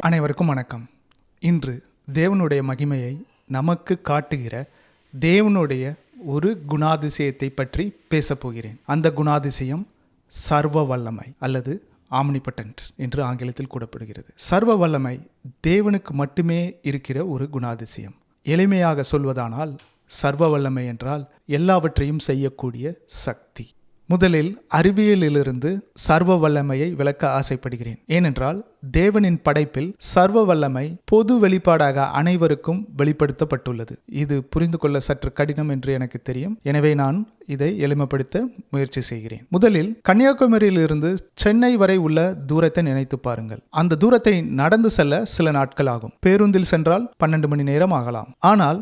அனைவருக்கும் வணக்கம். இன்று தேவனுடைய மகிமையை நமக்கு காட்டுகிற தேவனுடைய ஒரு குணாதிசயத்தை பற்றி பேசப் போகிறேன். அந்த குணாதிசயம் சர்வ வல்லமை அல்லது ஆம்னிபட்டன்ட் என்று ஆங்கிலத்தில் கூறப்படுகிறது. சர்வ வல்லமை தேவனுக்கு மட்டுமே இருக்கிற ஒரு குணாதிசயம். எளிமையாக சொல்வதானால் சர்வ வல்லமை என்றால் எல்லாவற்றையும் செய்யக்கூடிய சக்தி. முதலில் அறிவியலிலிருந்து சர்வ வல்லமையை விளக்க ஆசைப்படுகிறேன். ஏனென்றால் தேவனின் படைப்பில் சர்வ வல்லமை பொது வெளிப்பாடாக அனைவருக்கும் வெளிப்படுத்தப்பட்டுள்ளது. இது புரிந்து கொள்ள சற்று கடினம் என்று எனக்கு தெரியும். எனவே நான் இதை எளிமைப்படுத்த முயற்சி செய்கிறேன். முதலில் கன்னியாகுமரியிலிருந்து சென்னை வரை உள்ள தூரத்தை நினைத்து பாருங்கள். அந்த தூரத்தை நடந்து செல்ல சில நாட்கள் ஆகும். பேருந்தில் சென்றால் பன்னெண்டு மணி நேரம் ஆகலாம். ஆனால்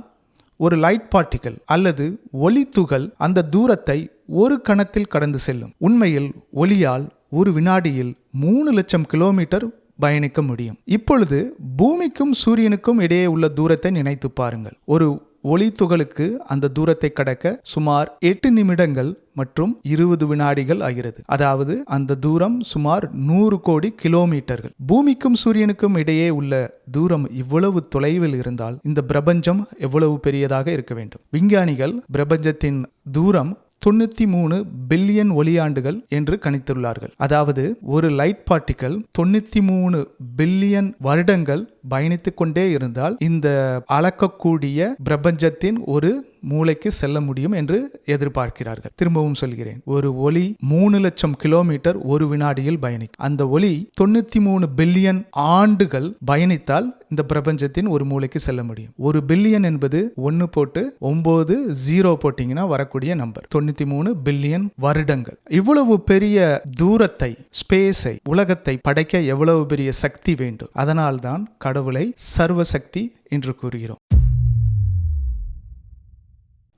ஒரு லைட் பார்ட்டிக்கல் அல்லது ஒளித்துகள் அந்த தூரத்தை ஒரு கணத்தில் கடந்து செல்லும். உண்மையில் ஒளியால் ஒரு வினாடியில் மூணு லட்சம் கிலோமீட்டர் பயணிக்க முடியும். இப்பொழுது பூமிக்கும் சூரியனுக்கும் இடையே உள்ள தூரத்தை நினைத்து பாருங்கள். ஒரு ஒளி துகளுக்கு அந்த தூரத்தை கடக்க சுமார் எட்டு நிமிடங்கள் மற்றும் இருபது வினாடிகள் ஆகிறது. அதாவது அந்த தூரம் சுமார் நூறு கோடி கிலோமீட்டர்கள். பூமிக்கும் சூரியனுக்கும் இடையே உள்ள தூரம் இவ்வளவு தொலைவில் இருந்தால் இந்த பிரபஞ்சம் எவ்வளவு பெரியதாக இருக்க வேண்டும். விஞ்ஞானிகள் பிரபஞ்சத்தின் தூரம் தொண்ணூற்றி மூணு பில்லியன் ஒளியாண்டுகள் என்று கணித்துள்ளார்கள். அதாவது ஒரு லைட் பார்ட்டிக்கல் தொண்ணூத்தி மூணு பில்லியன் வருடங்கள் பயணித்துக் கொண்டே இருந்தால் இந்த அளக்கக்கூடிய பிரபஞ்சத்தின் ஒரு மூளைக்கு செல்ல முடியும் என்று எதிர்பார்க்கிறார்கள். திரும்பவும் சொல்கிறேன். ஒரு ஒளி மூணு லட்சம் கிலோமீட்டர் ஒரு வினாடியில் பயணிக்கும். அந்த ஒளி தொண்ணூத்தி மூணு பில்லியன் ஆண்டுகள் பயணித்தால் இந்த பிரபஞ்சத்தின் ஒரு மூளைக்கு செல்ல முடியும். ஒரு பில்லியன் என்பது ஒன்னு போட்டு ஒன்பது ஜீரோ போட்டீங்கன்னா வரக்கூடிய நம்பர். தொண்ணூத்தி மூணு பில்லியன் வருடங்கள். இவ்வளவு பெரிய தூரத்தை ஸ்பேஸை உலகத்தை படைக்க எவ்வளவு பெரிய சக்தி வேண்டும்? அதனால்தான் கடவுளை சர்வசக்தி என்று கூறுகிறோம்.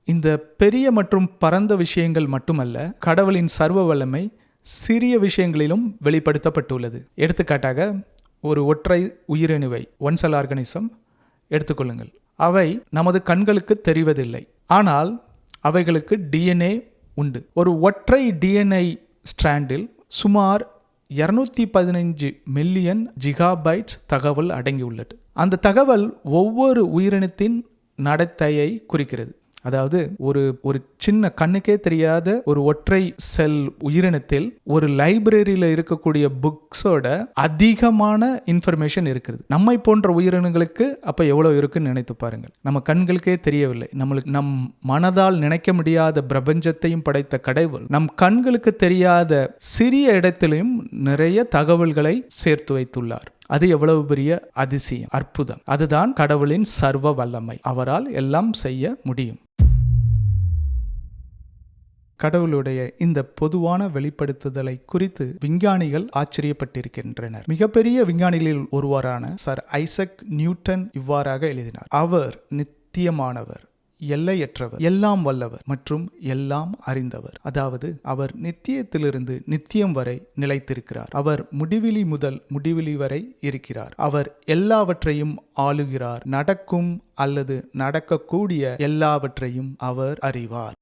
இந்த பெரிய மற்றும் பரந்த விஷயங்கள் மட்டுமல்ல கடவுளின் சர்வ வல்லமை சிறிய விஷயங்களிலும் வெளிப்படுத்தப்பட்டுள்ளது. எடுத்துக்காட்டாக ஒரு ஒற்றை உயிரணுவை ஒன்சல் ஆர்கனிசம் எடுத்துக்கொள்ளுங்கள். அவை நமது கண்களுக்கு தெரிவதில்லை. ஆனால் அவைகளுக்கு டிஎன்ஏ உண்டு. ஒரு ஒற்றை டிஎன்ஐ ஸ்ட்ராண்டில் சுமார் இரநூத்தி பதினஞ்சு மில்லியன் ஜிகாபைட்ஸ் தகவல் அடங்கியுள்ளது. அந்த தகவல் ஒவ்வொரு உயிரினத்தின் நடத்தையை குறிக்கிறது. அதாவது ஒரு ஒரு சின்ன கண்ணுக்கே தெரியாத ஒரு ஒற்றை செல் உயிரினத்தில் ஒரு லைப்ரரியில் இருக்கக்கூடிய புக்ஸோட அதிகமான இன்ஃபர்மேஷன் இருக்குது நம்மை போன்ற உயிரினங்களுக்கு அப்போ எவ்வளோ இருக்குன்னு நினைத்து பாருங்கள். நம்ம கண்களுக்கே தெரியவில்லை. நம்மளுக்கு நம் மனதால் நினைக்க முடியாத பிரபஞ்சத்தையும் படைத்த கடவுள் நம் கண்களுக்கு தெரியாத சிறிய இடத்திலையும் நிறைய தகவல்களை சேர்த்து வைத்துள்ளார். அது எவ்வளவு பெரிய அதிசயம் அற்புதம். அதுதான் கடவுளின் சர்வ வல்லமை. அவரால் எல்லாம் செய்ய முடியும். கடவுளுடைய இந்த பொதுவான வெளிப்படுத்துதலை குறித்து விஞ்ஞானிகள் ஆச்சரியப்பட்டிருக்கின்றனர். மிகப்பெரிய விஞ்ஞானிகளில் ஒருவரான சர் ஐசக் நியூட்டன் இவ்வாறாக எழுதினார். அவர் நித்தியமானவர் எல்லையற்றவர் எல்லாம் வல்லவர் மற்றும் எல்லாம் அறிந்தவர். அதாவது அவர் நித்தியத்திலிருந்து நித்தியம் வரை நிலைத்திருக்கிறார். அவர் முடிவிலி முதல் முடிவிலி வரை இருக்கிறார். அவர் எல்லாவற்றையும் ஆளுகிறார். நடக்கும் அல்லது நடக்கக்கூடிய எல்லாவற்றையும் அவர் அறிவார்.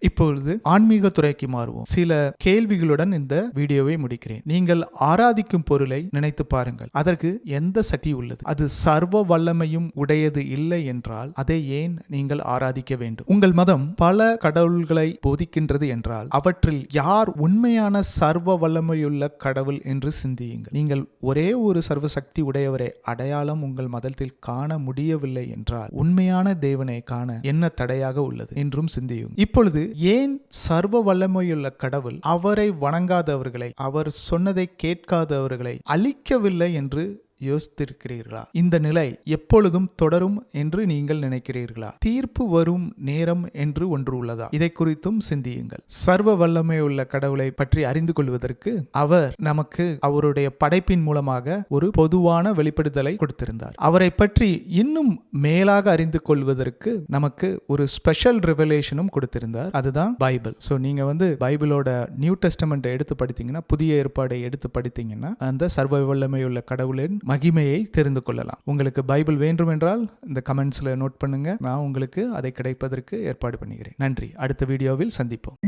இப்பொழுது ஆன்மீக துறைக்கு மாறுவோம். சில கேள்விகளுடன் இந்த வீடியோவை முடிக்கிறேன். நீங்கள் ஆராதிக்கும் பொருளை நினைத்து பாருங்கள். அதற்கு எந்த சக்தி உள்ளது? அது சர்வ வல்லமையும் உடையது இல்லை என்றால் அதை ஏன் நீங்கள் ஆராதிக்க வேண்டும்? உங்கள் மதம் பல கடவுள்களை போதிக்கின்றது என்றால் அவற்றில் யார் உண்மையான சர்வ வல்லமையுள்ள கடவுள் என்று சிந்தியுங்கள். நீங்கள் ஒரே ஒரு சர்வ சக்தி உடையவரை அடையாளம் உங்கள் மதத்தில் காண முடியவில்லை என்றால் உண்மையான தேவனை காண என்ன தடையாக உள்ளது என்றும் சிந்தியும் இப்பொழுது ஏன் சர்வ வல்லமையுள்ள கடவுள் அவரை வணங்காதவர்களை அவர் சொன்னதை கேட்காதவர்களை அழிக்கவில்லை என்று யோசித்திருக்கிறீர்களா? இந்த நிலை எப்பொழுதும் தொடரும் என்று நீங்கள் நினைக்கிறீர்களா? தீர்ப்பு வரும் நேரம் என்று ஒன்று உள்ளதா? இதை குறித்தும் சிந்தியுங்கள். சர்வ வல்லமை உள்ள கடவுளை பற்றி அறிந்து கொள்வதற்கு அவர் நமக்கு அவருடைய படைப்பின் மூலமாக ஒரு பொதுவான வெளிப்படுதலை கொடுத்திருந்தார். அவரை பற்றி இன்னும் மேலாக அறிந்து கொள்வதற்கு நமக்கு ஒரு ஸ்பெஷல் ரெவலேஷனும் கொடுத்திருந்தார். அதுதான் பைபிள். ஸோ நீங்க வந்து பைபிளோட நியூ டெஸ்டமெண்ட் எடுத்து படித்தீங்கன்னா புதிய ஏற்பாடை எடுத்து படித்தீங்கன்னா அந்த சர்வ வல்லமையுள்ள கடவுளின் மகிமையை தெரிந்து கொள்ளலாம். உங்களுக்கு பைபிள் வேண்டும் என்றால் இந்த கமெண்ட்ஸில் நோட் பண்ணுங்க. நான் உங்களுக்கு அதை கிடைப்பதற்கு ஏற்பாடு பண்ணுகிறேன் நன்றி. அடுத்த வீடியோவில் சந்திப்போம்.